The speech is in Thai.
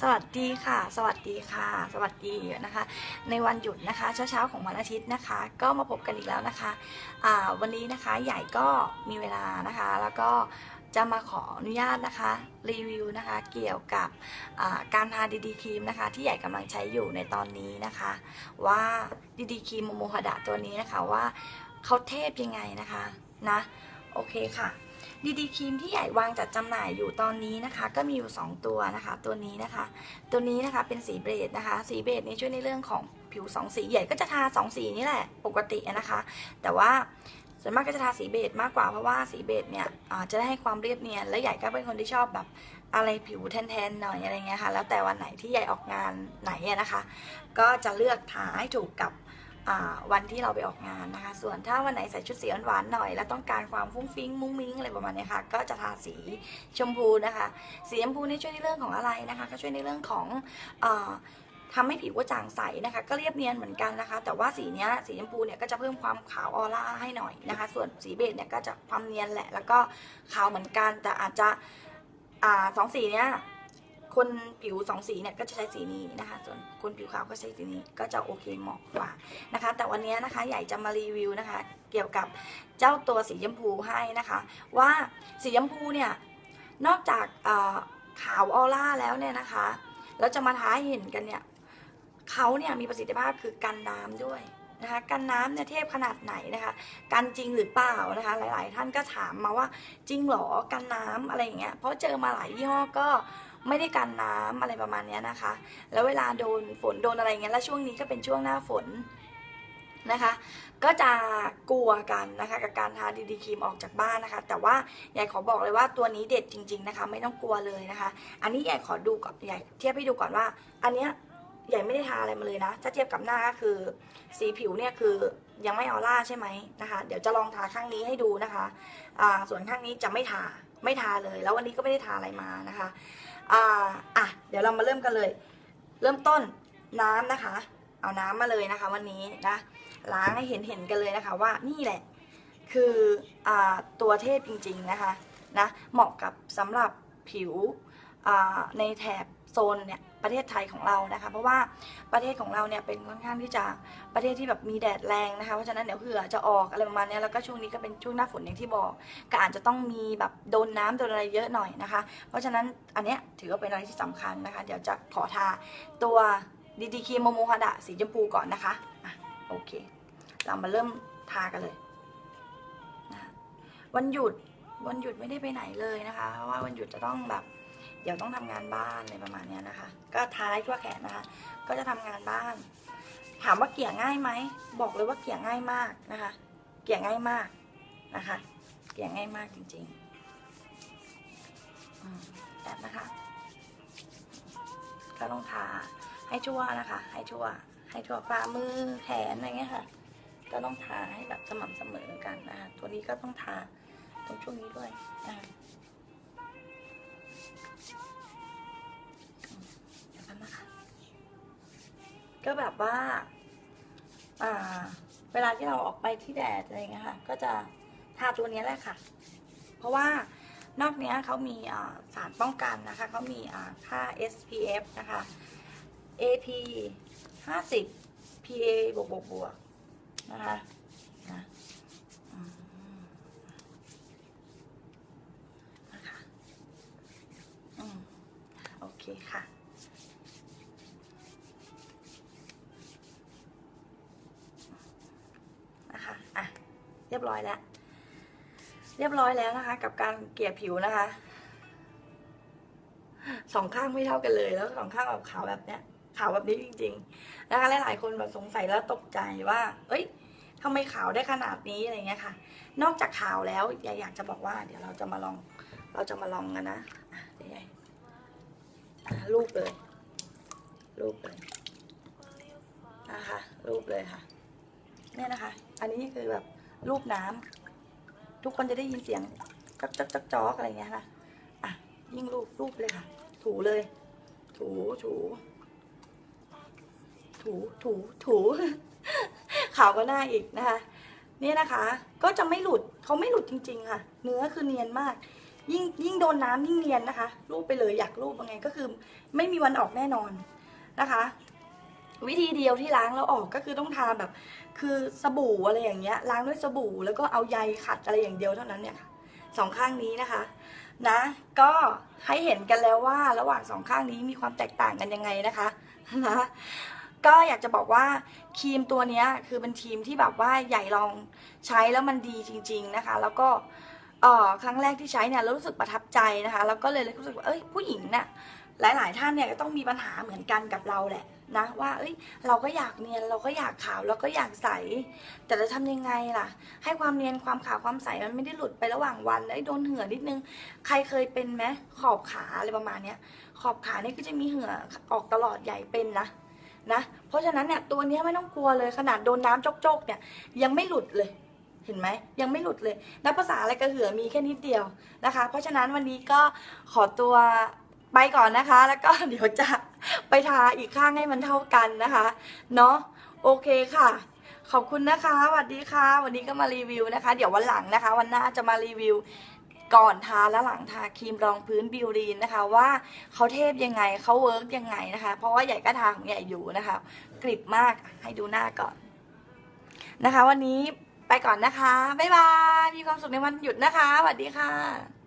สวัสดีค่ะ สวัสดีค่ะ สวัสดีนะคะ ในวันหยุดนะคะ เช้าๆของวันอาทิตย์นะคะ ก็มาพบกันอีกแล้วนะคะอ่าวันนี้นะคะใหญ่ก็มีเวลานะคะ แล้วก็จะมาขออนุญาตนะคะรีวิวนะคะเกี่ยวกับการทาดีดีครีมนะคะ ที่ใหญ่กำลังใช้อยู่ในตอนนี้นะคะ ว่าดีดีครีมโมโมฮดะตัวนี้นะคะว่าเขาเทพยังไงนะคะนะโอเคค่ะ ดีดีครีมที่ใหญ่วางจัดจำหน่ายอยู่ตอนนี้นะคะ ก็มีอยู่ 2 ตัวนะคะ ตัวนี้นะคะ ตัวนี้นะคะเป็นสีเบรดนะคะ สีเบรดนี้ช่วยในเรื่องของผิวสองสีใหญ่ก็จะทาสองสีนี่แหละปกตินะคะ แต่ว่าส่วนมากก็จะทาสีเบจมากกว่าเพราะว่าสีเบจเนี่ยจะได้ให้ความเรียบเนียนและใหญ่ก็เป็นคนที่ชอบแบบอะไรผิวแทนๆหน่อยอะไรเงี้ยค่ะ แล้วแต่วันไหนที่ใหญ่ออกงานไหนนะคะ ก็จะเลือกทาให้ถูกกับ วันที่เราไปออกงานนะคะ ส่วนถ้าวันไหนใส่ชุดสีหวานๆหน่อย แล้วต้องการความฟุ้งฟิ้งมุ้งมิ้งอะไรประมาณนี้ค่ะ ก็จะทาสีชมพูนะคะ สีชมพูนี่ช่วยในเรื่องของอะไรนะคะ ก็ช่วยในเรื่องของอาทำให้ผิวกระจ่างใสนะคะ ก็เรียบเนียนเหมือนกันนะคะ แต่ว่าสีเนี้ยสีชมพูเนี่ยก็จะเพิ่มความขาวออร่าให้หน่อยนะคะ ส่วนสีเบจเนี่ยก็จะความเนียนแหละ แล้วก็ขาวเหมือนกันแต่อาจจะอสองสีเนี้ย คนผิวสองสีเนี่ยก็จะใช้สีนี้นะคะ ส่วนคนผิวขาวก็ใช้สีนี้ก็จะโอเคเหมาะกว่านะคะ แต่วันนี้นะคะใหญ่จะมารีวิวนะคะ เกี่ยวกับเจ้าตัวสีชมพูให้นะคะ ว่าสีชมพูเนี่ยนอกจากขาวออร่าแล้วเนี่ยนะคะแล้วจะมาท้าเห็นกันเนี่ยเขาเนี่ยมีประสิทธิภาพคือกันน้ำด้วยนะคะกันน้ำเนี่ยเทพขนาดไหนนะคะกันจริงหรือเปล่านะคะหลาย ๆ ท่านก็ถามมาว่าจริงหรอกันน้ำอะไรอย่างเงี้ยเพราะเจอมาหลายยี่ห้อก็ ไม่ได้กันน้ำอะไรประมาณนี้นะคะ แล้วเวลาโดนฝนโดนอะไรเงี้ยแล้วช่วงนี้ก็เป็นช่วงหน้าฝนนะคะ ก็จะกลัวกันนะคะ กับการทาดีดีครีมออกจากบ้านนะคะ แต่ว่าใหญ่ขอบอกเลยว่าตัวนี้เด็ดจริง ๆนะคะ ไม่ต้องกลัวเลยนะคะ อันนี้ใหญ่ขอดูก่อนใหญ่เทียบให้ดูก่อนว่า อันเนี้ยใหญ่ไม่ได้ทาอะไรมาเลยนะถ้าเทียบกับหน้าก็คือ สีผิวเนี่ยคือยังไม่ออร่าใช่ไหมนะคะ เดี๋ยวจะลองทาข้างนี้ให้ดูนะคะ ส่วนข้างนี้จะไม่ทา ไม่ทาเลย แล้ววันนี้ก็ไม่ได้ทาอะไรมานะคะอ่าอะเดี๋ยวเรามาเริ่มกันเลย เริ่มต้นน้ำนะคะ เอาน้ำมาเลยนะคะ วันนี้นะล้างให้เห็นเห็นกันเลยนะคะว่านี่แหละ คืออาตัวเทพจริง ๆนะคะนะเหมาะกับสำหรับผิวอ่าในแถบโซนเนี่ย ประเทศไทยของเรานะคะ เพราะว่าประเทศของเราเนี่ยเป็นค่อนข้างที่จะประเทศที่แบบมีแดดแรงนะคะเพราะฉะนั้นเดี๋ยวเผื่อจะออกอะไรประมาณนี้แล้วก็ช่วงนี้ก็เป็นช่วงหน้าฝนอย่างที่บอกก็อาจจะต้องมีแบบโดนน้ำโดนอะไรเยอะหน่อยนะคะ เพราะฉะนั้นอันเนี้ยถือว่าเป็นอะไรที่สำคัญนะคะ เดี๋ยวจะขอทาตัวดีดีคีโมโมฮาดะสีชมพูก่อนนะคะอะโอเค เรามาเริ่มทากันเลยนะวันหยุดวันหยุดไม่ได้ไปไหนเลยนะคะ เพราะว่าวันหยุดจะต้องแบบ เดี๋ยวต้องทำงานบ้านอะไรประมาณนี้นะคะ ก็ท้ายทั่วแขนนะคะ ก็จะทำงานบ้าน ถามว่าเกี่ยง่ายไหม บอกเลยว่าเกี่ยง่ายมากนะคะ เกี่ยง่ายมากนะคะ เกี่ยง่ายมากจริงๆแบบนะคะ ก็ต้องทาให้ทั่วนะคะ ให้ทั่ว ให้ทั่วฝ่ามือแขนอะไรเงี้ยค่ะ ก็ต้องทาให้แบบสม่ำเสมอกันนะคะ ตัวนี้ก็ต้องทาตรงช่วงนี้ด้วยนะคะ เดี๋ยวกันนะคะก็แบบว่า อ่า เวลาที่เราออกไปที่แดดอะไรเงี้ยค่ะ ก็จะทาตัวนี้แหละค่ะ เพราะว่านอกเนี้ยเขามีสารป้องกันนะคะ เขามีค่า SPF นะคะ AP 50 PA บวกบวกบวกนะคะอืมนะคะอืมโอ เคค่ะนะคะอะเรียบร้อยแล้ว เรียบร้อยแล้วนะคะ กับการเกลี่ยผิวนะคะสองข้างไม่เท่ากันเลย แล้วสองข้างแบบขาวแบบเนี้ยขาวแบบนี้จริง ๆ นะคะหลายๆคนแบบสงสัยแล้วตกใจว่า เอ้ยทำไมขาวได้ขนาดนี้อะไรเงี้ยค่ะ นอกจากขาวแล้วอยากจะบอกว่า เดี๋ยวเราจะมาลอง เราจะมาลองกันนะอะเดี๋ยวยาย รูปเลย รูปเลยนะคะรูปเลยค่ะ เนี่ยนะคะ อันนี้คือแบบรูปน้ำทุกคนจะได้ยินเสียงจักจักจักจอกอะไรเงี้ยนะอะยิ่งรูปรูปเลยค่ะ ถูเลย ถูถู ถูถูถูขาวก็หน้าอีกนะคะ เนี่ยนะคะ ก็จะไม่หลุดเขาไม่หลุดจริง ๆ ค่ะ เนื้อคือเนียนมาก ยิ่งยิ่งโดนน้ำยิ่งเนียนนะคะ รูปไปเลยอยากรูปยังไงก็คือ ไม่มีวันออกแน่นอนนะคะ วิธีเดียวที่ล้างแล้วออกก็คือต้องทาแบบ คือสบู่อะไรอย่างเงี้ย ล้างด้วยสบู่แล้วก็เอาใยขัดอะไรอย่างเดียวเท่านั้นเนี่ยสองข้างนี้นะคะนะ ก็ให้เห็นกันแล้วว่าระหว่างสองข้างนี้มีความแตกต่างกันยังไงนะคะนะก็อยากจะบอกว่าครีมตัวนี้คือเป็นครีมที่แบบว่าใหญ่ลองใช้แล้วมันดีจริง ๆนะคะ แล้วก็ เอ่อครั้งแรกที่ใช้เนี่ยเรารู้สึกประทับใจนะคะแล้วก็เลยรู้สึกว่าเอ้ยผู้หญิงเนี่ยหลาย ๆ ท่านเนี่ยก็ต้องมีปัญหาเหมือนกันกับเราแหละนะว่าเอ้ยเราก็อยากเนียนเราก็อยากขาวเราก็อยากใส แต่จะทำยังไงล่ะ ให้ความเนียนความขาวความใสมันไม่ได้หลุดไประหว่างวันไอ้โดนเหือนิดนึง ใครเคยเป็นไหมขอบขาอะไรประมาณเนี้ยขอบขาเนี่ยก็จะมีเหือออกตลอดใหญ่เป็นนะนะ เพราะฉะนั้นเนี่ยตัวนี้ไม่ต้องกลัวเลยขนาดโดนน้ำโจกๆเนี่ยยังไม่หลุดเลย เห็นไหมยังไม่หลุดเลยนับภาษาอะไรกระเหือมีแค่นิดเดียวนะคะ เพราะฉะนั้นวันนี้ก็ขอตัวไปก่อนนะคะ แล้วก็เดี๋ยวจะไปทาอีกข้างให้มันเท่ากันนะคะเนาะโอเคค่ะ ขอบคุณนะคะสวัสดีค่ะ วันนี้ก็มารีวิวนะคะ เดี๋ยววันหลังนะคะ วันหน้าจะมารีวิวก่อนทาและหลังทาครีมรองพื้นบิวรีนนะคะ ว่าเขาเทพยังไงเขาเวิร์กยังไงนะคะ เพราะว่าใหญ่ก็ทาของใหญ่อยู่นะคะ กริบมากให้ดูหน้าก่อนนะคะ วันนี้ ไปก่อนนะคะ บ๊ายบาย มีความสุขในวันหยุดนะคะ สวัสดีค่ะ